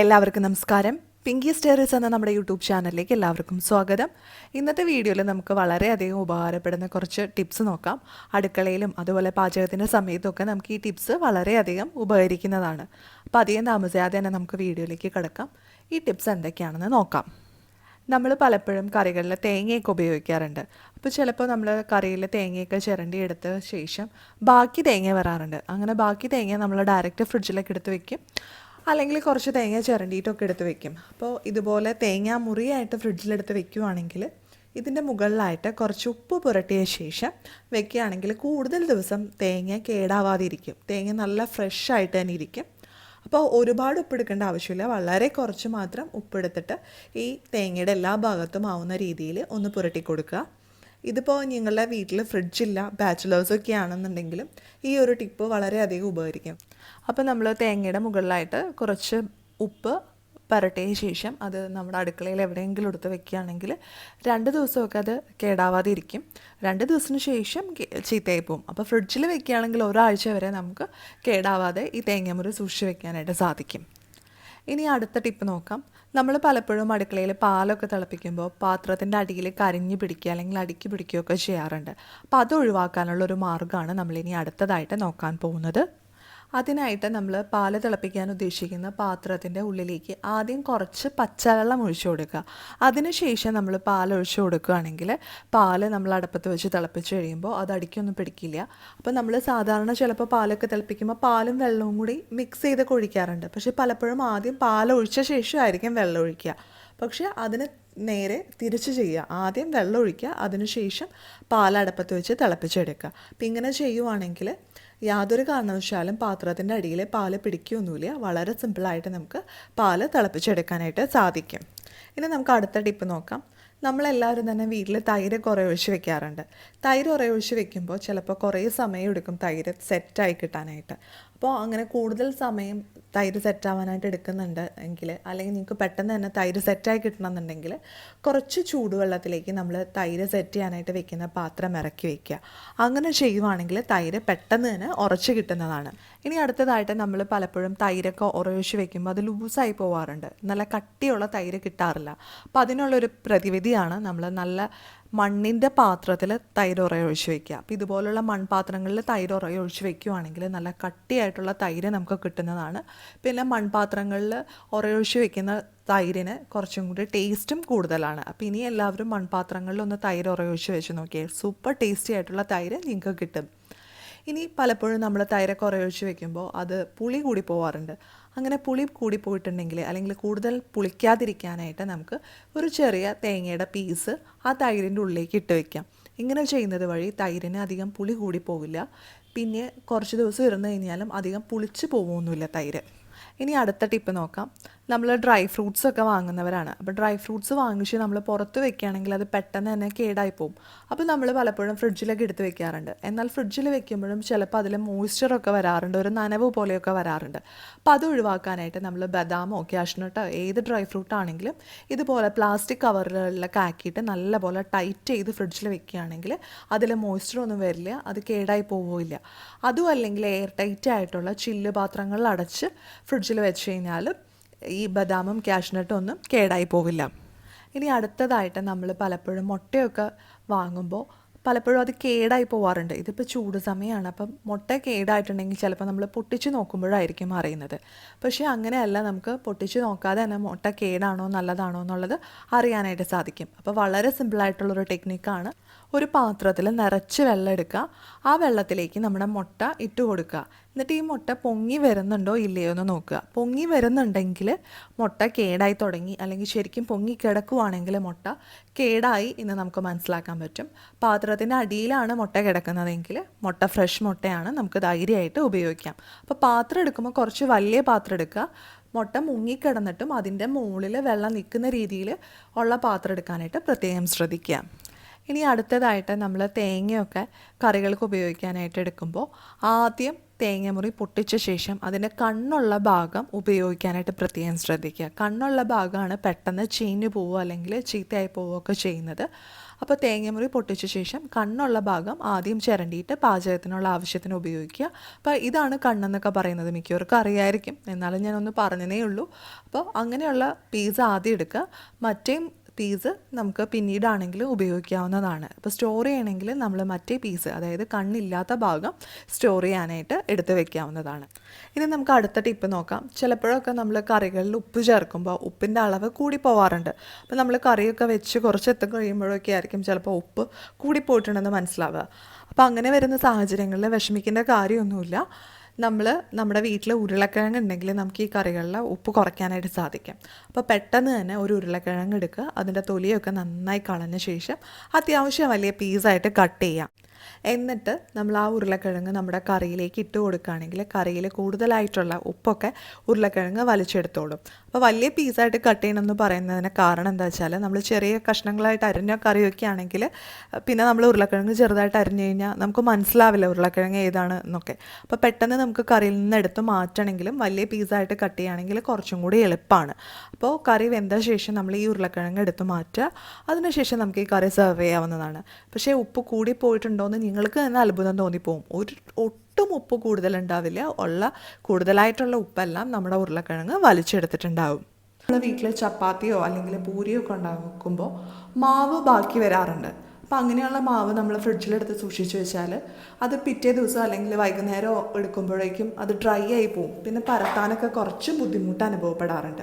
എല്ലാവർക്കും നമസ്കാരം. പിങ്കി സ്റ്റേറീസ് എന്ന നമ്മുടെ യൂട്യൂബ് ചാനലിലേക്ക് എല്ലാവർക്കും സ്വാഗതം. ഇന്നത്തെ വീഡിയോയിൽ നമുക്ക് വളരെയധികം ഉപകാരപ്പെടുന്ന കുറച്ച് ടിപ്സ് നോക്കാം. അടുക്കളയിലും അതുപോലെ പാചകത്തിന്റെ സമയത്തൊക്കെ നമുക്ക് ഈ ടിപ്സ് വളരെയധികം ഉപകരിക്കുന്നതാണ്. അപ്പോൾ അധികം താമസിയാതെ തന്നെ നമുക്ക് വീഡിയോയിലേക്ക് കിടക്കാം. ഈ ടിപ്സ് എന്തൊക്കെയാണെന്ന് നോക്കാം. നമ്മൾ പലപ്പോഴും കറികളിൽ തേങ്ങയൊക്കെ ഉപയോഗിക്കാറുണ്ട്. അപ്പോൾ ചിലപ്പോൾ നമ്മൾ കറിയിൽ തേങ്ങയൊക്കെ ചിരണ്ടി എടുത്ത ശേഷം ബാക്കി തേങ്ങ വരാറുണ്ട്. അങ്ങനെ ബാക്കി തേങ്ങ നമ്മൾ ഡയറക്റ്റ് ഫ്രിഡ്ജിലേക്ക് എടുത്ത് വെക്കും. അല്ലെങ്കിൽ കുറച്ച് തേങ്ങ ചിരണ്ടിയിട്ടൊക്കെ എടുത്ത് വെക്കും. അപ്പോൾ ഇതുപോലെ തേങ്ങ മുറിയായിട്ട് ഫ്രിഡ്ജിലെടുത്ത് വെക്കുവാണെങ്കിൽ ഇതിന്റെ മുകളിലായിട്ട് കുറച്ച് ഉപ്പ് പുരട്ടിയ ശേഷം വെക്കുകയാണെങ്കിൽ കൂടുതൽ ദിവസം തേങ്ങ കേടാവാതിരിക്കും. തേങ്ങ നല്ല ഫ്രഷ് ആയിട്ട് തന്നെ ഇരിക്കും. അപ്പോൾ ഒരുപാട് ഉപ്പെടുക്കേണ്ട ആവശ്യമില്ല. വളരെ കുറച്ച് മാത്രം ഉപ്പെടുത്തിട്ട് ഈ തേങ്ങയുടെ എല്ലാ ഭാഗത്തും ആവുന്ന രീതിയിൽ ഒന്ന് പുരട്ടി കൊടുക്കുക. ഇതിപ്പോൾ നിങ്ങളുടെ വീട്ടിൽ ഫ്രിഡ്ജില്ല ബാച്ചിലേഴ്സൊക്കെ ആണെന്നുണ്ടെങ്കിലും ഈ ഒരു ടിപ്പ് വളരെയധികം ഉപകരിക്കും. അപ്പോൾ നമ്മൾ തേങ്ങയുടെ മുകളിലായിട്ട് കുറച്ച് ഉപ്പ് പരട്ടിയ ശേഷം അത് നമ്മുടെ അടുക്കളയിൽ എവിടെയെങ്കിലും എടുത്ത് വെക്കുകയാണെങ്കിൽ രണ്ട് ദിവസമൊക്കെ അത് കേടാവാതെ ഇരിക്കും. രണ്ട് ദിവസത്തിന് ശേഷം ചീത്തയായി പോകും അപ്പോൾ ഫ്രിഡ്ജിൽ വെക്കുകയാണെങ്കിൽ ഒരാഴ്ച വരെ നമുക്ക് കേടാവാതെ ഈ തേങ്ങാമുറി സൂക്ഷിച്ച് വെക്കാനായിട്ട് സാധിക്കും. ഇനി അടുത്ത ടിപ്പ് നോക്കാം. നമ്മൾ പലപ്പോഴും അടുക്കളയിൽ പാലൊക്കെ തിളപ്പിക്കുമ്പോൾ പാത്രത്തിന്റെ അടിയിൽ കരിഞ്ഞു പിടിക്കുക അല്ലെങ്കിൽ അടുക്കി പിടിക്കുകയൊക്കെ ചെയ്യാറുണ്ട്. അപ്പോൾ അത് ഒഴിവാക്കാനുള്ള ഒരു മാർഗമാണ് നമ്മളിനി അടുത്തതായിട്ട് നോക്കാൻ പോകുന്നത്. അതിനായിട്ട് നമ്മൾ പാൽ തിളപ്പിക്കാൻ ഉദ്ദേശിക്കുന്ന പാത്രത്തിന്റെ ഉള്ളിലേക്ക് ആദ്യം കുറച്ച് പച്ചവെള്ളം ഒഴിച്ചു കൊടുക്കുക. അതിനുശേഷം നമ്മൾ പാൽ ഒഴിച്ചു കൊടുക്കുകയാണെങ്കിൽ പാൽ നമ്മൾ അടുപ്പത്ത് വെച്ച് തിളപ്പിച്ച് കഴിയുമ്പോൾ അത് അടിക്കൊന്നും പിടിക്കില്ല. അപ്പോൾ നമ്മൾ സാധാരണ ചിലപ്പോൾ പാലൊക്കെ തിളപ്പിക്കുമ്പോൾ പാലും വെള്ളവും കൂടി മിക്സ് ചെയ്ത് ഒഴിക്കാറുണ്ട് പക്ഷേ പലപ്പോഴും ആദ്യം പാൽ ഒഴിച്ച ശേഷമായിരിക്കും വെള്ളം ഒഴിക്കുക. പക്ഷേ അതിന് നേരെ തിരിച്ച് ചെയ്യുക. ആദ്യം വെള്ളം ഒഴിക്കുക അതിനുശേഷം പാലടപ്പത്ത് വെച്ച് തിളപ്പിച്ചെടുക്കുക. അപ്പം ഇങ്ങനെ ചെയ്യുവാണെങ്കിൽ യാതൊരു കാരണവശാലും പാത്രത്തിന്റെ അടിയിൽ പാൽ പിടിക്കുകയൊന്നുമില്ല വളരെ സിമ്പിളായിട്ട് നമുക്ക് പാൽ തിളപ്പിച്ചെടുക്കാനായിട്ട് സാധിക്കും. ഇനി നമുക്ക് അടുത്ത ടിപ്പ് നോക്കാം. നമ്മളെല്ലാവരും തന്നെ വീട്ടിൽ തൈര് കുറേ ഒഴിച്ച് വെക്കാറുണ്ട്. തൈര് കുറേ ഒഴിച്ച് വെക്കുമ്പോൾ ചിലപ്പോൾ കുറേ സമയം എടുക്കും തൈര് സെറ്റായി കിട്ടാനായിട്ട്. അപ്പോൾ അങ്ങനെ കൂടുതൽ സമയം തൈര് സെറ്റാവാനായിട്ട് എടുക്കുന്നുണ്ട് എങ്കിൽ അല്ലെങ്കിൽ നിങ്ങൾക്ക് പെട്ടെന്ന് തന്നെ തൈര് സെറ്റായി കിട്ടണമെന്നുണ്ടെങ്കിൽ കുറച്ച് ചൂടുവെള്ളത്തിലേക്ക് നമ്മൾ തൈര് സെറ്റ് ചെയ്യാനായിട്ട് വെക്കുന്ന പാത്രം ഇറക്കി വെക്കുക. അങ്ങനെ ചെയ്യുവാണെങ്കിൽ തൈര് പെട്ടെന്ന് തന്നെ ഉറച്ച് കിട്ടുന്നതാണ്. ഇനി അടുത്തതായിട്ട് നമ്മൾ പലപ്പോഴും തൈരൊക്കെ ഉറവിച്ച് വെക്കുമ്പോൾ അത് ലൂസായി പോവാറുണ്ട്. നല്ല കട്ടിയുള്ള തൈര് കിട്ടാറില്ല. അപ്പോൾ അതിനുള്ളൊരു പ്രതിവിധിയാണ് നമ്മൾ നല്ല മണ്ണിന്റെ പാത്രത്തിൽ തൈര് ഉറയൊഴിച്ച് വെക്കുക. അപ്പോൾ ഇതുപോലുള്ള മൺപാത്രങ്ങളിൽ തൈര് ഉറയൊഴിച്ച് വെക്കുകയാണെങ്കിൽ നല്ല കട്ടിയായിട്ടുള്ള തൈര് നമുക്ക് കിട്ടുന്നതാണ്. പിന്നെ മൺപാത്രങ്ങളിൽ ഉറയൊഴിച്ച് വെക്കുന്ന തൈരിന് കുറച്ചും കൂടി ടേസ്റ്റും കൂടുതലാണ്. അപ്പോൾ ഇനി എല്ലാവരും മൺപാത്രങ്ങളിൽ ഒന്ന് തൈര് ഉറയൊഴിച്ച് വെച്ച് നോക്കിയാൽ സൂപ്പർ ടേസ്റ്റി ആയിട്ടുള്ള തൈര് നിങ്ങൾക്ക് കിട്ടും. ഇനി പലപ്പോഴും നമ്മൾ തൈരൊക്കെ ഉറയൊഴിച്ച് വെക്കുമ്പോൾ അത് പുളി കൂടി പോവാറുണ്ട്. അങ്ങനെ പുളി കൂടി പോയിട്ടുണ്ടെങ്കിൽ അല്ലെങ്കിൽ കൂടുതൽ പുളിക്കാതിരിക്കാനായിട്ട് നമുക്ക് ഒരു ചെറിയ തേങ്ങയുടെ പീസ് ആ തൈരിന്റെ ഉള്ളിലേക്ക് ഇട്ട് വയ്ക്കാം ഇങ്ങനെ ചെയ്യുന്നത് വഴി തൈരിന് അധികം പുളി കൂടി പോവില്ല പിന്നെ കുറച്ച് ദിവസം ഇരുന്ന് കഴിഞ്ഞാലും അധികം പുളിച്ച് പോകുമൊന്നുമില്ല തൈര്. ഇനി അടുത്ത ടിപ്പ് നോക്കാം. നമ്മൾ ഡ്രൈ ഫ്രൂട്ട്സ് ഒക്കെ വാങ്ങുന്നവരാണ്. അപ്പോൾ ഡ്രൈ ഫ്രൂട്ട്സ് വാങ്ങിച്ച് നമ്മൾ പുറത്ത് വെക്കുകയാണെങ്കിൽ അത് പെട്ടെന്ന് തന്നെ കേടായി പോകും അപ്പോൾ നമ്മൾ പലപ്പോഴും ഫ്രിഡ്ജിലൊക്കെ എടുത്ത് വെക്കാറുണ്ട്. എന്നാൽ ഫ്രിഡ്ജിൽ വെക്കുമ്പോഴും ചിലപ്പോൾ അതിൽ മോയ്സ്ചറൊക്കെ വരാറുണ്ട്. ഒരു നനവ് പോലെയൊക്കെ വരാറുണ്ട്. അപ്പോൾ അത് ഒഴിവാക്കാനായിട്ട് നമ്മൾ ബദാമോ ക്യാഷ്നട്ടോ ഏത് ഡ്രൈ ഫ്രൂട്ട് ആണെങ്കിലും ഇതുപോലെ പ്ലാസ്റ്റിക് കവറുകളിലൊക്കെ ആക്കിയിട്ട് നല്ലപോലെ ടൈറ്റ് ചെയ്ത് ഫ്രിഡ്ജിൽ വെക്കുകയാണെങ്കിൽ അതിൽ മോയ്സ്ചർ ഒന്നും വരില്ല അത് കേടായി പോവില്ല അതും അല്ലെങ്കിൽ എയർ ടൈറ്റ് ആയിട്ടുള്ള ചില്ല് പാത്രങ്ങളിൽ അടച്ച് ഫ്രിഡ്ജിൽ വെച്ച് കഴിഞ്ഞാൽ ഈ ബദാമും കാഷ്നട്ടൊന്നും കേടായി പോവില്ല. ഇനി അടുത്തതായിട്ട് നമ്മൾ പലപ്പോഴും മുട്ടയൊക്കെ വാങ്ങുമ്പോൾ പലപ്പോഴും അത് കേടായി പോവാറുണ്ട്. ഇതിപ്പോൾ ചൂട് സമയമാണ്. അപ്പം മുട്ട കേടായിട്ടുണ്ടെങ്കിൽ ചിലപ്പോൾ നമ്മൾ പൊട്ടിച്ച് നോക്കുമ്പോഴായിരിക്കും അറിയുന്നത്. പക്ഷേ അങ്ങനെയല്ല നമുക്ക് പൊട്ടിച്ച് നോക്കാതെ തന്നെ മുട്ട കേടാണോ നല്ലതാണോ എന്നുള്ളത് അറിയാനായിട്ട് സാധിക്കും. അപ്പോൾ വളരെ സിമ്പിളായിട്ടുള്ളൊരു ടെക്നിക്കാണ് ഒരു പാത്രത്തിൽ നിറച്ച് വെള്ളം എടുക്കുക. ആ വെള്ളത്തിലേക്ക് നമ്മുടെ മുട്ട ഇട്ട് കൊടുക്കുക. എന്നിട്ട് ഈ മുട്ട പൊങ്ങി വരുന്നുണ്ടോ ഇല്ലയോ എന്ന് നോക്കുക. പൊങ്ങി വരുന്നുണ്ടെങ്കിൽ മുട്ട കേടായി തുടങ്ങി അല്ലെങ്കിൽ ശരിക്കും പൊങ്ങി കിടക്കുവാണെങ്കിൽ മുട്ട കേടായി എന്ന് നമുക്ക് മനസ്സിലാക്കാൻ പറ്റും. പാത്രത്തിന്റെ അടിയിലാണ് മുട്ട കിടക്കുന്നതെങ്കിൽ മുട്ട ഫ്രഷ് മുട്ടയാണ് നമുക്ക് ധൈര്യമായിട്ട് ഉപയോഗിക്കാം. അപ്പോൾ പാത്രം എടുക്കുമ്പോൾ കുറച്ച് വലിയ പാത്രം എടുക്കുക. മുട്ട മുങ്ങിക്കിടന്നിട്ടും അതിന്റെ മുകളിൽ വെള്ളം നിൽക്കുന്ന രീതിയിൽ ഉള്ള പാത്രം എടുക്കാനായിട്ട് പ്രത്യേകം ശ്രദ്ധിക്കുക. ഇനി അടുത്തതായിട്ട് നമ്മൾ തേങ്ങയൊക്കെ കറികൾക്ക് ഉപയോഗിക്കാനായിട്ട് എടുക്കുമ്പോൾ ആദ്യം തേങ്ങമുറി പൊട്ടിച്ച ശേഷം അതിന്റെ കണ്ണുള്ള ഭാഗം ഉപയോഗിക്കാനായിട്ട് പ്രത്യേകം ശ്രദ്ധിക്കുക. കണ്ണുള്ള ഭാഗമാണ് പെട്ടെന്ന് ചീഞ്ഞു പോവുക അല്ലെങ്കിൽ ചീത്തയായി പോവുകയൊക്കെ ചെയ്യുന്നത്. അപ്പോൾ തേങ്ങമുറി പൊട്ടിച്ച ശേഷം കണ്ണുള്ള ഭാഗം ആദ്യം ചിരണ്ടിയിട്ട് പാചകത്തിനുള്ള ആവശ്യത്തിന് ഉപയോഗിക്കുക. അപ്പോൾ ഇതാണ് കണ്ണെന്നൊക്കെ പറയുന്നത്. മിക്കവർക്കും അറിയായിരിക്കും. എന്നാലും ഞാനൊന്ന് പറഞ്ഞതേ ഉള്ളൂ. അപ്പോൾ അങ്ങനെയുള്ള പീസ് ആദ്യം എടുക്കുക. മറ്റേ പീസ് നമുക്ക് പിന്നീടാണെങ്കിലും ഉപയോഗിക്കാവുന്നതാണ്. അപ്പോൾ സ്റ്റോർ ചെയ്യണമെങ്കിൽ നമ്മൾ മറ്റേ പീസ് അതായത് കണ്ണില്ലാത്ത ഭാഗം സ്റ്റോർ ചെയ്യാനായിട്ട് എടുത്ത് വെക്കാവുന്നതാണ്. ഇനി നമുക്ക് അടുത്ത ടിപ്പ് നോക്കാം. ചിലപ്പോഴൊക്കെ നമ്മൾ കറികളിൽ ഉപ്പ് ചേർക്കുമ്പോൾ ഉപ്പിന്റെ അളവ് കൂടി പോവാറുണ്ട്. അപ്പോൾ നമ്മൾ കറിയൊക്കെ വെച്ച് കുറച്ച് എത്തും കഴിയുമ്പോഴൊക്കെ ആയിരിക്കും ചിലപ്പോൾ ഉപ്പ് കൂടിപ്പോയിട്ടുണ്ടെന്ന് മനസ്സിലാവുക. അപ്പോൾ അങ്ങനെ വരുന്ന സാഹചര്യങ്ങളിൽ വിഷമിക്കേണ്ട കാര്യമൊന്നുമില്ല. നമ്മൾ നമ്മുടെ വീട്ടിൽ ഉരുളക്കിഴങ്ങ് ഉണ്ടെങ്കിൽ നമുക്ക് ഈ കറികളിലെ ഉപ്പ് കുറയ്ക്കാനായിട്ട് സാധിക്കും. അപ്പോൾ പെട്ടെന്ന് തന്നെ ഒരു ഉരുളക്കിഴങ്ങ് എടുക്കുക അതിന്റെ തൊലിയൊക്കെ നന്നായി കളഞ്ഞ ശേഷം അത്യാവശ്യം വലിയ പീസായിട്ട് കട്ട് ചെയ്യാം. എന്നിട്ട് നമ്മൾ ആ ഉരുളക്കിഴങ്ങ് നമ്മുടെ കറിയിലേക്ക് ഇട്ട് കൊടുക്കുകയാണെങ്കിൽ കറിയിൽ കൂടുതലായിട്ടുള്ള ഉപ്പൊക്കെ ഉരുളക്കിഴങ്ങ് വലിച്ചെടുത്തോളും. അപ്പോൾ വലിയ പീസായിട്ട് കട്ട് ചെയ്യണമെന്ന് പറയുന്നതിന് കാരണം എന്താ വെച്ചാൽ നമ്മൾ ചെറിയ കഷ്ണങ്ങളായിട്ട് അരിഞ്ഞ കറിയൊക്കെ ആണെങ്കിൽ പിന്നെ നമ്മൾ ഉരുളക്കിഴങ്ങ് ചെറുതായിട്ട് അരിഞ്ഞു കഴിഞ്ഞാൽ നമുക്ക് മനസ്സിലാവില്ല ഉരുളക്കിഴങ്ങ് ഏതാണ് എന്നൊക്കെ. അപ്പോൾ പെട്ടെന്ന് നമുക്ക് കറിയിൽ നിന്ന് എടുത്ത് മാറ്റണമെങ്കിലും വലിയ പീസായിട്ട് കട്ട് ചെയ്യുകയാണെങ്കിൽ കുറച്ചും കൂടി എളുപ്പമാണ്. അപ്പോൾ കറി വെന്ത ശേഷം നമ്മൾ ഈ ഉരുളക്കിഴങ്ങ് എടുത്ത് മാറ്റുക. അതിനുശേഷം നമുക്ക് ഈ കറി സെർവ് ചെയ്യാവുന്നതാണ്. പക്ഷേ ഉപ്പ് കൂടി പോയിട്ടുണ്ടോ എന്ന് നിങ്ങൾക്ക് തന്നെ അത്ഭുതം തോന്നിപ്പോവും. ഒരു ഒട്ടും ഉപ്പ് കൂടുതലുണ്ടാവില്ല. ഉള്ള കൂടുതലായിട്ടുള്ള ഉപ്പെല്ലാം നമ്മുടെ ഉരുളക്കിഴങ്ങ് വലിച്ചെടുത്തിട്ടുണ്ടാവും. നമ്മൾ വീട്ടിൽ ചപ്പാത്തിയോ അല്ലെങ്കിൽ പൂരിയോ ഒക്കെ ഉണ്ടാക്കുമ്പോൾ മാവ് ബാക്കി വരാറുണ്ട്. അപ്പോൾ അങ്ങനെയുള്ള മാവ് നമ്മൾ ഫ്രിഡ്ജിലെടുത്ത് സൂക്ഷിച്ച് വെച്ചാൽ അത് പിറ്റേ ദിവസം അല്ലെങ്കിൽ വൈകുന്നേരം എടുക്കുമ്പോഴേക്കും അത് ഡ്രൈ ആയി പോവും. പിന്നെ പരത്താനൊക്കെ കുറച്ച് ബുദ്ധിമുട്ട് അനുഭവപ്പെടാറുണ്ട്.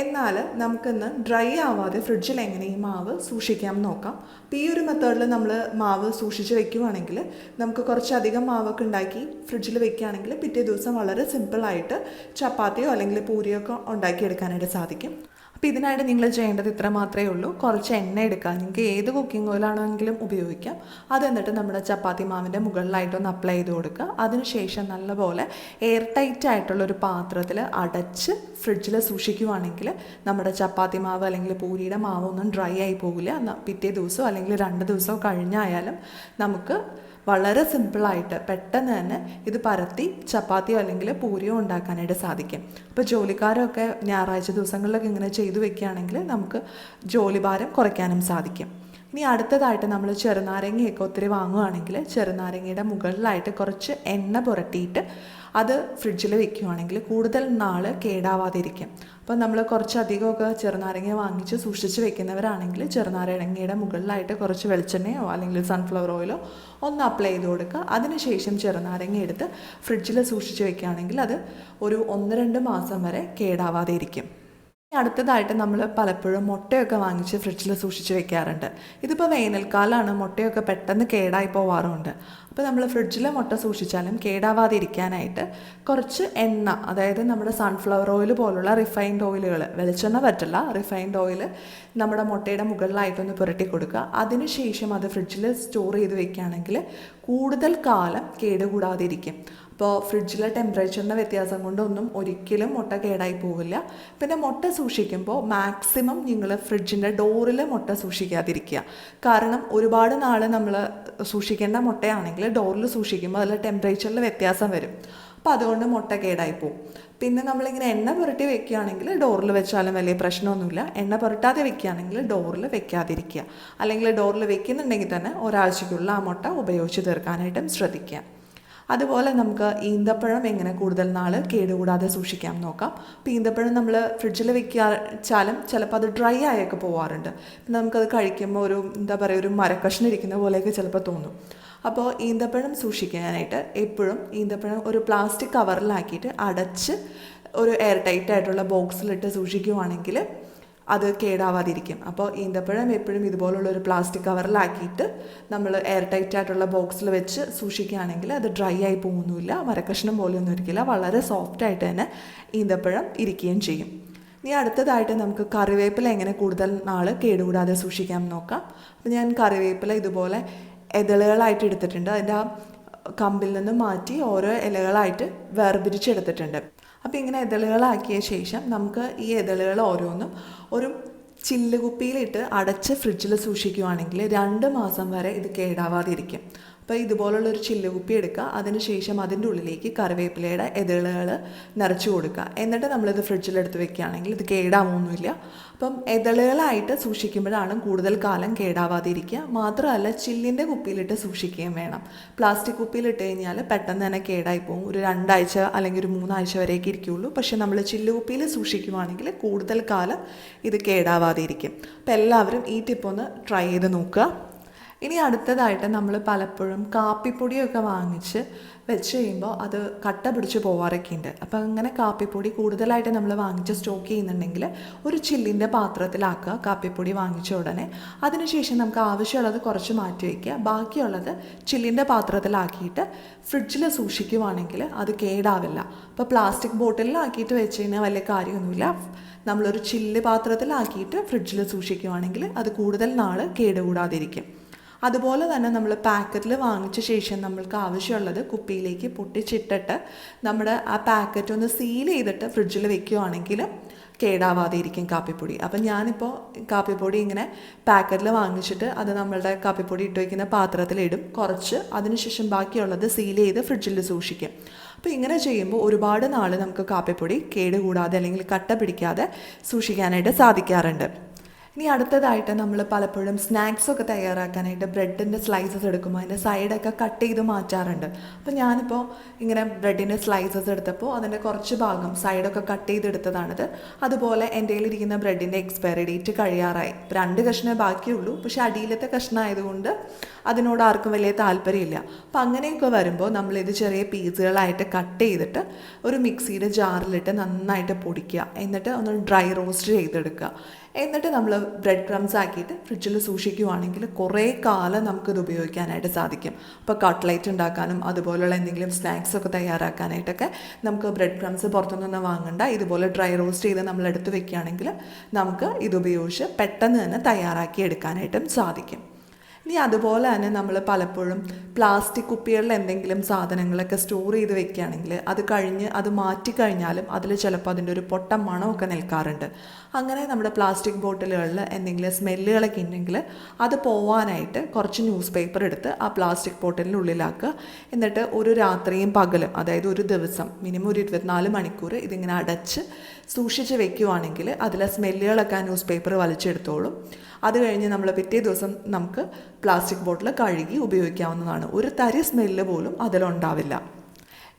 എന്നാൽ നമുക്കിന്ന് ഡ്രൈ ആവാതെ ഫ്രിഡ്ജിൽ എങ്ങനെ ഈ മാവ് സൂക്ഷിക്കാം നോക്കാം. ഈ ഒരു മെത്തേഡിൽ നമ്മൾ മാവ് സൂക്ഷിച്ച് വെക്കുകയാണെങ്കിൽ നമുക്ക് കുറച്ചധികം മാവൊക്കെ ഉണ്ടാക്കി ഫ്രിഡ്ജിൽ വെക്കുകയാണെങ്കിൽ പിറ്റേ ദിവസം വളരെ സിമ്പിളായിട്ട് ചപ്പാത്തിയോ അല്ലെങ്കിൽ പൂരിയോ ഒക്കെ ഉണ്ടാക്കിയെടുക്കാനായിട്ട് സാധിക്കും. അപ്പോൾ ഇതിനായിട്ട് നിങ്ങൾ ചെയ്യേണ്ടത് ഇത്ര മാത്രമേ ഉള്ളൂ. കുറച്ച് എണ്ണ എടുക്കുക നിങ്ങൾക്ക് ഏത് കുക്കിംഗ് ഓയിലാണെങ്കിലും ഉപയോഗിക്കാം. അത് എന്നിട്ട് നമ്മുടെ ചപ്പാത്തി മാവിന്റെ മുകളിലായിട്ടൊന്ന് അപ്ലൈ ചെയ്ത് കൊടുക്കുക. അതിനുശേഷം നല്ലപോലെ എയർ ടൈറ്റ് ആയിട്ടുള്ള ഒരു പാത്രത്തിൽ അടച്ച് ഫ്രിഡ്ജിൽ സൂക്ഷിക്കുവാണെങ്കിൽ നമ്മുടെ ചപ്പാത്തി മാവ് അല്ലെങ്കിൽ പൂരിയുടെ മാവൊന്നും ഡ്രൈ ആയി പോകില്ല. പിറ്റേ ദിവസമോ അല്ലെങ്കിൽ രണ്ട് ദിവസമോ കഴിഞ്ഞായാലും നമുക്ക് വളരെ സിമ്പിളായിട്ട് പെട്ടെന്ന് തന്നെ ഇത് പരത്തി ചപ്പാത്തിയോ അല്ലെങ്കിൽ പൂരിയോ ഉണ്ടാക്കാനായിട്ട് സാധിക്കും. അപ്പോൾ ജോലിക്കാരൊക്കെ ഞായറാഴ്ച ദിവസങ്ങളിലൊക്കെ ഇങ്ങനെ ചെയ്തു വെക്കുകയാണെങ്കിൽ നമുക്ക് ജോലിഭാരം കുറയ്ക്കാനും സാധിക്കും. ഇനി അടുത്തതായിട്ട് നമ്മൾ ചെറുനാരങ്ങയൊക്കെ ഒത്തിരി വാങ്ങുകയാണെങ്കിൽ ചെറുനാരങ്ങയുടെ മുകളിലായിട്ട് കുറച്ച് എണ്ണ പുരട്ടിയിട്ട് അത് ഫ്രിഡ്ജിൽ വെക്കുകയാണെങ്കിൽ കൂടുതൽ നാൾ കേടാവാതിരിക്കും. അപ്പോൾ നമ്മൾ കുറച്ചധികമൊക്കെ ചെറുനാരങ്ങ വാങ്ങിച്ച് സൂക്ഷിച്ച് വെക്കുന്നവരാണെങ്കിൽ ചെറുനാരങ്ങയുടെ മുകളിലായിട്ട് കുറച്ച് വെളിച്ചെണ്ണയോ അല്ലെങ്കിൽ സൺഫ്ലവർ ഓയിലോ ഒന്ന് അപ്ലൈ ചെയ്ത് കൊടുക്കുക. അതിനുശേഷം ചെറുനാരങ്ങ എടുത്ത് ഫ്രിഡ്ജിൽ സൂക്ഷിച്ച് വെക്കുകയാണെങ്കിൽ അത് ഒരു ഒന്ന് രണ്ട് മാസം വരെ കേടാവാതെ ഇരിക്കും. അടുത്തതായിട്ട് നമ്മൾ പലപ്പോഴും മുട്ടയൊക്കെ വാങ്ങിച്ച് ഫ്രിഡ്ജിൽ സൂക്ഷിച്ച് വെക്കാറുണ്ട്. ഇതിപ്പോൾ വേനൽക്കാലമാണ് മുട്ടയൊക്കെ പെട്ടെന്ന് കേടായി പോവാറുണ്ട്. അപ്പോൾ നമ്മൾ ഫ്രിഡ്ജിലെ മുട്ട സൂക്ഷിച്ചാലും കേടാവാതിരിക്കാനായിട്ട് കുറച്ച് എണ്ണ അതായത് നമ്മുടെ സൺഫ്ലവർ ഓയിൽ പോലുള്ള റിഫൈൻഡ് ഓയിലുകൾ വെളിച്ചെണ്ണ പറ്റില്ല റിഫൈൻഡ് ഓയിൽ നമ്മുടെ മുട്ടയുടെ മുകളിലായിട്ടൊന്ന് പുരട്ടി കൊടുക്കുക. അതിനുശേഷം അത് ഫ്രിഡ്ജിൽ സ്റ്റോർ ചെയ്ത് വെക്കുകയാണെങ്കിൽ കൂടുതൽ കാലം കേടുകൂടാതെ ഇരിക്കും അപ്പോൾ ഫ്രിഡ്ജിലെ ടെമ്പറേച്ചറിന്റെ വ്യത്യാസം കൊണ്ടൊന്നും ഒരിക്കലും മുട്ട കേടായി പോവില്ല. പിന്നെ മുട്ട സൂക്ഷിക്കുമ്പോൾ മാക്സിമം നിങ്ങൾ ഫ്രിഡ്ജിന്റെ ഡോറിൽ മുട്ട സൂക്ഷിക്കാതിരിക്കുക. കാരണം ഒരുപാട് നാൾ നമ്മൾ സൂക്ഷിക്കേണ്ട മുട്ടയാണെങ്കിൽ ഡോറിൽ സൂക്ഷിക്കുമ്പോൾ അതിൽ ടെമ്പറേച്ചറിൽ വ്യത്യാസം വരും. അപ്പോൾ അതുകൊണ്ട് മുട്ട കേടായി പോകും പിന്നെ നമ്മളിങ്ങനെ എണ്ണ പുരട്ടി വെക്കുകയാണെങ്കിൽ ഡോറിൽ വെച്ചാലും വലിയ പ്രശ്നമൊന്നുമില്ല. എണ്ണ പുരട്ടാതെ വെക്കുകയാണെങ്കിൽ ഡോറിൽ വെക്കാതിരിക്കുക. അല്ലെങ്കിൽ ഡോറിൽ വെക്കുന്നുണ്ടെങ്കിൽ തന്നെ ഒരാഴ്ചയ്ക്കുള്ള ആ മുട്ട ഉപയോഗിച്ച് തീർക്കാനായിട്ടും ശ്രദ്ധിക്കുക. അതുപോലെ നമുക്ക് ഈന്തപ്പഴം എങ്ങനെ കൂടുതൽ നാൾ കേടുകൂടാതെ സൂക്ഷിക്കാം നോക്കാം. അപ്പോൾ ഈന്തപ്പഴം നമ്മൾ ഫ്രിഡ്ജിൽ വെക്കാച്ചാലും ചിലപ്പോൾ അത് ഡ്രൈ ആയൊക്കെ പോവാറുണ്ട്. നമുക്കത് കഴിക്കുമ്പോൾ ഒരു എന്താ പറയുക ഒരു മരക്കഷ്ണം ഇരിക്കുന്ന പോലെയൊക്കെ ചിലപ്പോൾ തോന്നും. അപ്പോൾ ഈന്തപ്പഴം സൂക്ഷിക്കാനായിട്ട് എപ്പോഴും ഈന്തപ്പഴം ഒരു പ്ലാസ്റ്റിക് കവറിലാക്കിയിട്ട് അടച്ച് ഒരു എയർ ടൈറ്റ് ആയിട്ടുള്ള ബോക്സിലിട്ട് സൂക്ഷിക്കുവാണെങ്കിൽ അത് കേടാവാതിരിക്കും. അപ്പോൾ ഈന്തപ്പഴം എപ്പോഴും ഇതുപോലുള്ള ഒരു പ്ലാസ്റ്റിക് കവറിലാക്കിയിട്ട് നമ്മൾ എയർ ടൈറ്റ് ആയിട്ടുള്ള ബോക്സിൽ വെച്ച് സൂക്ഷിക്കുകയാണെങ്കിൽ അത് ഡ്രൈ ആയി പോകുന്നില്ല മരക്കഷ്ണം പോലെയൊന്നും ഇരിക്കില്ല. വളരെ സോഫ്റ്റ് ആയിട്ട് തന്നെ ഈന്തപ്പഴം ഇരിക്കുകയും ചെയ്യും. ഇനി അടുത്തതായിട്ട് നമുക്ക് കറിവേപ്പില എങ്ങനെ കൂടുതൽ നാൾ കേടുകൂടാതെ സൂക്ഷിക്കാം നോക്കാം. അപ്പോൾ ഞാൻ കറിവേപ്പില ഇതുപോലെ എതളുകളായിട്ട് എടുത്തിട്ടുണ്ട്. അതിന്റെ ആ കമ്പിൽ നിന്ന് മാറ്റി ഓരോ ഇലകളായിട്ട് വേർതിരിച്ചെടുത്തിട്ടുണ്ട് അപ്പോൾ ഇങ്ങനെ ഇതളുകളാക്കിയ ശേഷം നമുക്ക് ഈ ഇതളുകൾ ഓരോന്നും ഒരു ചില്ലുകുപ്പിയിലിട്ട് അടച്ച് ഫ്രിഡ്ജിൽ സൂക്ഷിക്കുകയാണെങ്കിൽ രണ്ട് മാസം വരെ ഇത് കേടാവാതിരിക്കും. അപ്പോൾ ഇതുപോലുള്ളൊരു ചില്ലുകുപ്പി എടുക്കുക. അതിനുശേഷം അതിന്റെ ഉള്ളിലേക്ക് കറിവേപ്പിലയുടെ എതിളുകൾ നിറച്ചു കൊടുക്കുക. എന്നിട്ട് നമ്മളിത് ഫ്രിഡ്ജിലെടുത്ത് വെക്കുകയാണെങ്കിൽ ഇത് കേടാവൊന്നുമില്ല അപ്പം എതിളുകളായിട്ട് സൂക്ഷിക്കുമ്പോഴാണ് കൂടുതൽ കാലം കേടാവാതിരിക്കുക. മാത്രമല്ല ചില്ലിന്റെ കുപ്പിയിലിട്ട് സൂക്ഷിക്കുകയും വേണം. പ്ലാസ്റ്റിക് കുപ്പിയിലിട്ട് കഴിഞ്ഞാൽ പെട്ടെന്ന് തന്നെ കേടായി പോകും ഒരു രണ്ടാഴ്ച അല്ലെങ്കിൽ ഒരു മൂന്നാഴ്ച വരെയൊക്കെ ഇരിക്കുകയുള്ളൂ പക്ഷേ നമ്മൾ ചില്ലുകുപ്പിയിൽ സൂക്ഷിക്കുവാണെങ്കിൽ കൂടുതൽ കാലം ഇത് കേടാവാതിരിക്കും. അപ്പോൾ എല്ലാവരും ഈ ടിപ്പ് ഒന്ന് ട്രൈ ചെയ്ത് നോക്കുക. ഇനി അടുത്തതായിട്ട് നമ്മൾ പലപ്പോഴും കാപ്പിപ്പൊടിയൊക്കെ വാങ്ങിച്ച് വെച്ച് കഴിയുമ്പോൾ അത് കട്ട പിടിച്ച് പോവാറൊക്കെ ഉണ്ട് അപ്പോൾ അങ്ങനെ കാപ്പിപ്പൊടി കൂടുതലായിട്ട് നമ്മൾ വാങ്ങിച്ച് സ്റ്റോക്ക് ചെയ്യുന്നുണ്ടെങ്കിൽ ഒരു ചില്ലിന്റെ പാത്രത്തിലാക്കുക കാപ്പിപ്പൊടി വാങ്ങിച്ച ഉടനെ. അതിനുശേഷം നമുക്ക് ആവശ്യമുള്ളത് കുറച്ച് മാറ്റി വയ്ക്കുക ബാക്കിയുള്ളത് ചില്ലിന്റെ പാത്രത്തിലാക്കിയിട്ട് ഫ്രിഡ്ജിൽ സൂക്ഷിക്കുവാണെങ്കിൽ അത് കേടാവില്ല. അപ്പോൾ പ്ലാസ്റ്റിക് ബോട്ടിലാക്കിയിട്ട് വെച്ച് കഴിഞ്ഞാൽ വലിയ കാര്യമൊന്നുമില്ല. നമ്മളൊരു ചില്ല് പാത്രത്തിലാക്കിയിട്ട് ഫ്രിഡ്ജിൽ സൂക്ഷിക്കുവാണെങ്കിൽ അത് കൂടുതൽ നാൾ കേടുകൂടാതിരിക്കും. അതുപോലെ തന്നെ നമ്മൾ പാക്കറ്റിൽ വാങ്ങിച്ച ശേഷം നമ്മൾക്ക് ആവശ്യമുള്ളത് കുപ്പിയിലേക്ക് പൊട്ടിച്ചിട്ടിട്ട് നമ്മുടെ ആ പാക്കറ്റ് ഒന്ന് സീൽ ചെയ്തിട്ട് ഫ്രിഡ്ജിൽ വെക്കുകയാണെങ്കിൽ കേടാവാതെ ഇരിക്കും കാപ്പിപ്പൊടി. അപ്പം ഞാനിപ്പോൾ കാപ്പിപ്പൊടി ഇങ്ങനെ പാക്കറ്റിൽ വാങ്ങിച്ചിട്ട് അത് നമ്മളുടെ കാപ്പിപ്പൊടി ഇട്ട് വയ്ക്കുന്ന പാത്രത്തിലിടും. കുറച്ച് അതിനുശേഷം ബാക്കിയുള്ളത് സീൽ ചെയ്ത് ഫ്രിഡ്ജിൽ സൂക്ഷിക്കും. അപ്പോൾ ഇങ്ങനെ ചെയ്യുമ്പോൾ ഒരുപാട് നാൾ നമുക്ക് കാപ്പിപ്പൊടി കേടുകൂടാതെ അല്ലെങ്കിൽ കട്ട പിടിക്കാതെ സൂക്ഷിക്കാനായിട്ട് സാധിക്കാറുണ്ട്. ഇനി അടുത്തതായിട്ട് നമ്മൾ പലപ്പോഴും സ്നാക്സ് ഒക്കെ തയ്യാറാക്കാനായിട്ട് ബ്രെഡിന്റെ സ്ലൈസസ് എടുക്കുമ്പോൾ അതിന്റെ സൈഡൊക്കെ കട്ട് ചെയ്ത് മാറ്റാറുണ്ട്. അപ്പോൾ ഞാനിപ്പോൾ ഇങ്ങനെ ബ്രെഡിന്റെ സ്ലൈസസ് എടുത്തപ്പോൾ അതിന്റെ കുറച്ച് ഭാഗം സൈഡൊക്കെ കട്ട് ചെയ്തെടുത്തതാണിത്. അതുപോലെ എന്റെ കയ്യിലിരിക്കുന്ന ബ്രെഡിന്റെ എക്സ്പയറി ഡേറ്റ് കഴിയാറായി. രണ്ട് കഷ്ണമേ ബാക്കിയുള്ളൂ. പക്ഷേ അടിയിലത്തെ കഷ്ണമായതുകൊണ്ട് അതിനോട് ആർക്കും വലിയ താല്പര്യമില്ല. അപ്പം അങ്ങനെയൊക്കെ വരുമ്പോൾ നമ്മളിത് ചെറിയ പീസുകളായിട്ട് കട്ട് ചെയ്തിട്ട് ഒരു മിക്സിയുടെ ജാറിലിട്ട് നന്നായിട്ട് പൊടിക്കുക. എന്നിട്ട് ഒന്ന് ഡ്രൈ റോസ്റ്റ് ചെയ്തെടുക്കുക. എന്നിട്ട് നമ്മൾ ബ്രെഡ് ക്രംസ് ആക്കിയിട്ട് ഫ്രിഡ്ജിൽ സൂക്ഷിക്കുവാണെങ്കിൽ കുറേ കാലം നമുക്കിത് ഉപയോഗിക്കാനായിട്ട് സാധിക്കും. അപ്പോൾ കട്ട്ലൈറ്റ് ഉണ്ടാക്കാനും അതുപോലുള്ള എന്തെങ്കിലും സ്നാക്സ് ഒക്കെ തയ്യാറാക്കാനായിട്ടൊക്കെ നമുക്ക് ബ്രെഡ് ക്രംസ് പുറത്തുനിന്ന് വാങ്ങണ്ട. ഇതുപോലെ ഡ്രൈ റോസ്റ്റ് ചെയ്ത് നമ്മൾ എടുത്ത് വെക്കുകയാണെങ്കിൽ നമുക്ക് ഇതുപയോഗിച്ച് പെട്ടെന്ന് തന്നെ തയ്യാറാക്കി എടുക്കാനായിട്ടും സാധിക്കും. ഇനി അതുപോലെ തന്നെ നമ്മൾ പലപ്പോഴും പ്ലാസ്റ്റിക് കുപ്പികളിൽ എന്തെങ്കിലും സാധനങ്ങളൊക്കെ സ്റ്റോർ ചെയ്ത് വെക്കുകയാണെങ്കിൽ അത് കഴിഞ്ഞ് അത് മാറ്റിക്കഴിഞ്ഞാലും അതിൽ ചിലപ്പോൾ അതിന്റെ ഒരു പൊട്ട മണമൊക്കെ നിൽക്കാറുണ്ട്. അങ്ങനെ നമ്മുടെ പ്ലാസ്റ്റിക് ബോട്ടിലുകളിൽ എന്തെങ്കിലും സ്മെല്ലുകളൊക്കെ ഉണ്ടെങ്കിൽ അത് പോവാനായിട്ട് കുറച്ച് ന്യൂസ് പേപ്പർ എടുത്ത് ആ പ്ലാസ്റ്റിക് ബോട്ടിലിനുള്ളിലാക്കുക എന്നിട്ട് ഒരു രാത്രിയും പകലും അതായത് ഒരു ദിവസം മിനിമം ഒരു ഇരുപത്തിനാല് മണിക്കൂർ ഇതിങ്ങനെ അടച്ച് സൂക്ഷിച്ച് വെക്കുവാണെങ്കിൽ അതിലെ സ്മെല്ലുകളൊക്കെ ആ ന്യൂസ് പേപ്പർ വലിച്ചെടുത്തോളും. അത് കഴിഞ്ഞ് നമ്മൾ പിറ്റേ ദിവസം നമുക്ക് പ്ലാസ്റ്റിക് ബോട്ടിൽ കഴുകി ഉപയോഗിക്കാവുന്നതാണ്. ഒരു തരി സ്മെല്ല് പോലും അതിലുണ്ടാവില്ല.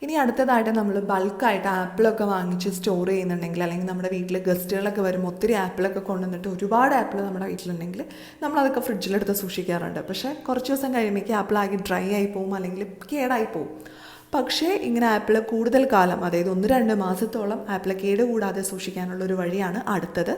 ഇനി അടുത്തതായിട്ട് നമ്മൾ ബൾക്കായിട്ട് ആപ്പിളൊക്കെ വാങ്ങിച്ച് സ്റ്റോർ ചെയ്യുന്നുണ്ടെങ്കിൽ അല്ലെങ്കിൽ നമ്മുടെ വീട്ടിൽ ഗസ്റ്റുകളൊക്കെ വരുമ്പോൾ ഒത്തിരി ആപ്പിളൊക്കെ കൊണ്ടുവന്നിട്ട് ഒരുപാട് ആപ്പിൾ നമ്മുടെ വീട്ടിലുണ്ടെങ്കിൽ നമ്മളതൊക്കെ ഫ്രിഡ്ജിലെടുത്ത് സൂക്ഷിക്കാറുണ്ട്. പക്ഷേ കുറച്ച് ദിവസം കഴിയുമ്പോഴേക്കും ആപ്പിൾ ആകെ ഡ്രൈ ആയി പോകും അല്ലെങ്കിൽ കേടായി പോകും പക്ഷേ ഇങ്ങനെ ആപ്പിൾ കൂടുതൽ കാലം അതായത് ഒന്ന് രണ്ട് മാസത്തോളം ആപ്പിൾ കേടുകൂടാതെ സൂക്ഷിക്കാനുള്ള ഒരു വഴിയാണ് അടുത്തത്.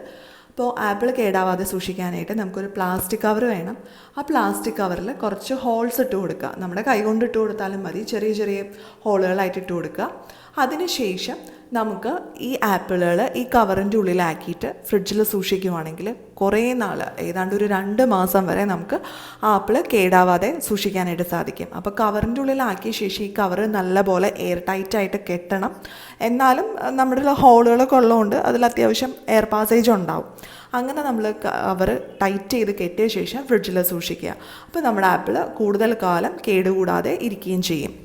അപ്പോൾ ആപ്പിൾ കേടാവാതെ സൂക്ഷിക്കാനായിട്ട് നമുക്കൊരു പ്ലാസ്റ്റിക് കവർ വേണം. ആ പ്ലാസ്റ്റിക് കവറിൽ കുറച്ച് ഹോൾസ് ഇട്ട് കൊടുക്കുക. നമ്മുടെ കൈ കൊണ്ട് ഇട്ട് കൊടുത്താലും മതി. ചെറിയ ചെറിയ ഹോളുകളായിട്ട് ഇട്ട് കൊടുക്കുക. അതിനുശേഷം നമുക്ക് ഈ ആപ്പിളുകൾ ഈ കവറിന്റെ ഉള്ളിലാക്കിയിട്ട് ഫ്രിഡ്ജിൽ സൂക്ഷിക്കുവാണെങ്കിൽ കുറേ നാൾ ഏതാണ്ട് ഒരു രണ്ട് മാസം വരെ നമുക്ക് ആപ്പിൾ കേടാവാതെ സൂക്ഷിക്കാനായിട്ട് സാധിക്കും. അപ്പോൾ കവറിന്റെ ഉള്ളിലാക്കിയ ശേഷം ഈ കവർ നല്ലപോലെ എയർ ടൈറ്റായിട്ട് കെട്ടണം. എന്നാലും നമ്മുടെ ഹോളുകളൊക്കെ ഉള്ളതുകൊണ്ട് അതിൽ അത്യാവശ്യം എയർ പാസേജ് ഉണ്ടാവും. അങ്ങനെ നമ്മൾ കവർ ടൈറ്റ് ചെയ്ത് കെട്ടിയ ശേഷം ഫ്രിഡ്ജിൽ സൂക്ഷിക്കുക. അപ്പോൾ നമ്മുടെ ആപ്പിൾ കൂടുതൽ കാലം കേടുകൂടാതെ ഇരിക്കുകയും ചെയ്യും.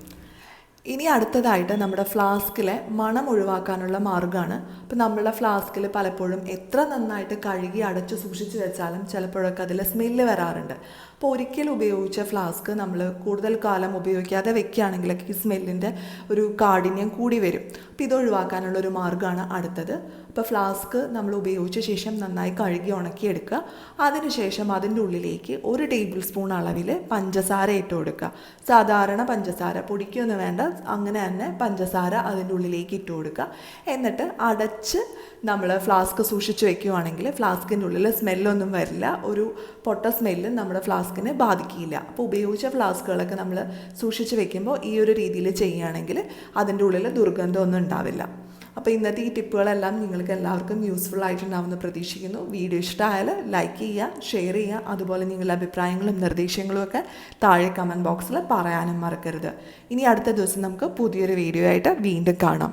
ഇനി അടുത്തതായിട്ട് നമ്മുടെ ഫ്ലാസ്കിലെ മണം ഒഴിവാക്കാനുള്ള മാർഗമാണ്. അപ്പോൾ നമ്മളുടെ ഫ്ലാസ്കിൽ പലപ്പോഴും എത്ര നന്നായിട്ട് കഴുകി അടച്ചു സൂക്ഷിച്ചു വെച്ചാലും ചിലപ്പോഴൊക്കെ അതിൽ സ്മെല്ല് വരാറുണ്ട്. അപ്പോൾ ഒരിക്കൽ ഉപയോഗിച്ച ഫ്ലാസ്ക് നമ്മൾ കൂടുതൽ കാലം ഉപയോഗിക്കാതെ വെക്കുകയാണെങ്കിലൊക്കെ ഈ സ്മെല്ലിന്റെ ഒരു കാഠിന്യം കൂടി വരും. അപ്പോൾ ഇത് ഒഴിവാക്കാനുള്ള ഒരു മാർഗമാണ് അടുത്തത്. അപ്പോൾ ഫ്ലാസ്ക് നമ്മൾ ഉപയോഗിച്ച ശേഷം നന്നായി കഴുകി ഉണക്കിയെടുക്കുക. അതിനുശേഷം അതിന്റെ ഉള്ളിലേക്ക് ഒരു ടേബിൾ സ്പൂൺ അളവിൽ പഞ്ചസാര ഇട്ട് കൊടുക്കുക. സാധാരണ പഞ്ചസാര പൊടിക്കൊന്നും വേണ്ട അങ്ങനെ തന്നെ പഞ്ചസാര അതിന്റെ ഉള്ളിലേക്ക് ഇട്ട് കൊടുക്കുക. എന്നിട്ട് അടച്ച് നമ്മൾ ഫ്ലാസ്ക് സൂക്ഷിച്ച് വെക്കുകയാണെങ്കിൽ ഫ്ലാസ്കിന്റെ ഉള്ളിൽ സ്മെല്ലൊന്നും വരില്ല ഒരു പൊട്ട സ്മെല്ല് നമ്മുടെ ഫ്ലാസ്കിനെ ബാധിക്കില്ല. അപ്പോൾ ഉപയോഗിച്ച ഫ്ലാസ്കുകളൊക്കെ നമ്മൾ സൂക്ഷിച്ച് വെക്കുമ്പോൾ ഈ ഒരു രീതിയിൽ ചെയ്യുകയാണെങ്കിൽ അതിന്റെ ഉള്ളിൽ ദുർഗന്ധമൊന്നും ഉണ്ടാവില്ല. അപ്പോൾ ഇന്നത്തെ ഈ ടിപ്പുകളെല്ലാം നിങ്ങൾക്ക് എല്ലാവർക്കും യൂസ്ഫുൾ ആയിട്ടുണ്ടാവുമെന്ന് പ്രതീക്ഷിക്കുന്നു. വീഡിയോ ഇഷ്ടമായാൽ ലൈക്ക് ചെയ്യുക ഷെയർ ചെയ്യുക അതുപോലെ നിങ്ങളുടെ അഭിപ്രായങ്ങളും നിർദ്ദേശങ്ങളും ഒക്കെ താഴെ കമന്റ് ബോക്സിൽ പറയാനും മറക്കരുത്. ഇനി അടുത്ത ദിവസം നമുക്ക് പുതിയൊരു വീഡിയോ ആയിട്ട് വീണ്ടും കാണാം.